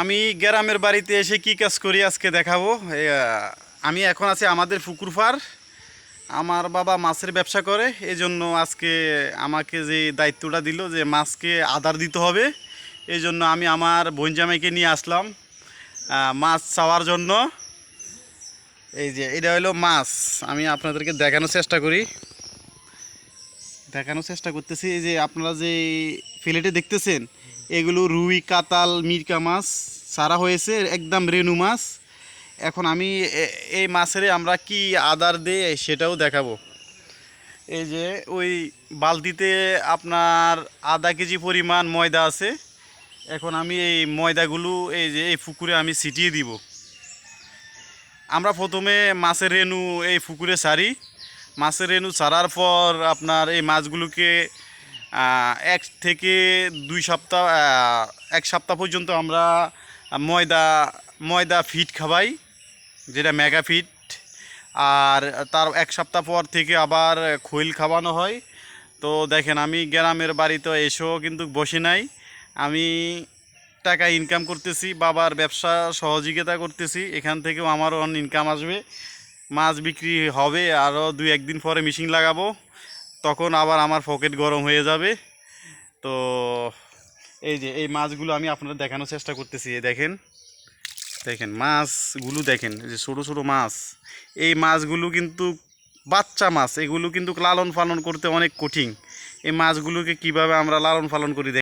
আমি গ্রামের বাড়িতে এসে কি কাজ করি আজকে দেখাবো। আমি এখন আছি আমাদের পুকুর পার আমার বাবা মাছের ব্যবসা করে এই জন্য আজকে আমাকে যে দায়িত্বটা দিল যে মাছকে আদার দিতে হবে এই জন্য আমি আমার বনজামাইকে নিয়ে আসলাম মাছ চাওয়ার জন্য। এই যে, এটা হলো মাছ, আমি আপনাদেরকে দেখানোর চেষ্টা করি। দেখানোর চেষ্টা করতেছি। এই যে আপনারা যে ফিলেটে দেখতেছেন, এগুলো রুই, কাতাল, মিরকা মাছ সারা হয়েছে, একদম রেনু মাছ। এখন আমি এই মাছের আমরা কি আদার দিয়ে সেটাও দেখাবো। এই যে ওই বালতিতে আপনার আধা কেজি পরিমাণ ময়দা আছে। এখন আমি এই ময়দাগুলো, এই যে এই পুকুরে আমি ছিটিয়ে দিব। আমরা প্রথমে মাছের রেনু এই পুকুরে সারি মাছের রেনু ছাড়ার পর আপনার এই মাছগুলোকে এক থেকে দুই সপ্তাহ এক সপ্তাহ পর্যন্ত আমরা ময়দা ময়দা ফিট খাওয়াই, যেটা মেগা ফিট আর তার এক সপ্তাহ পর থেকে আবার খৈল খাওয়ানো হয়। তো দেখেন, আমি গ্রামের বাড়িতে এসেও কিন্তু বসে নাই। আমি টাকা ইনকাম করতেছি, বাবার ব্যবসা সহযোগিতা করতেছি, এখান থেকেও আমারও ইনকাম আসবে। মাছ বিক্রি হবে আরও দুই একদিন পরে মেশিন লাগাবো, তখন আবার আমার পকেট গরম হয়ে যাবে। তো এই যে, এই মাছগুলো আমি আপনাদের দেখানোর চেষ্টা করতেছি দেখেন। দেখেন, মাছগুলো দেখেন যে ছোটো ছোটো মাছ। এই মাছগুলো কিন্তু বাচ্চা মাছ, এগুলো কিন্তু লালন পালন করতে অনেক কঠিন। এই মাছগুলোকে কীভাবে আমরা লালন পালন করি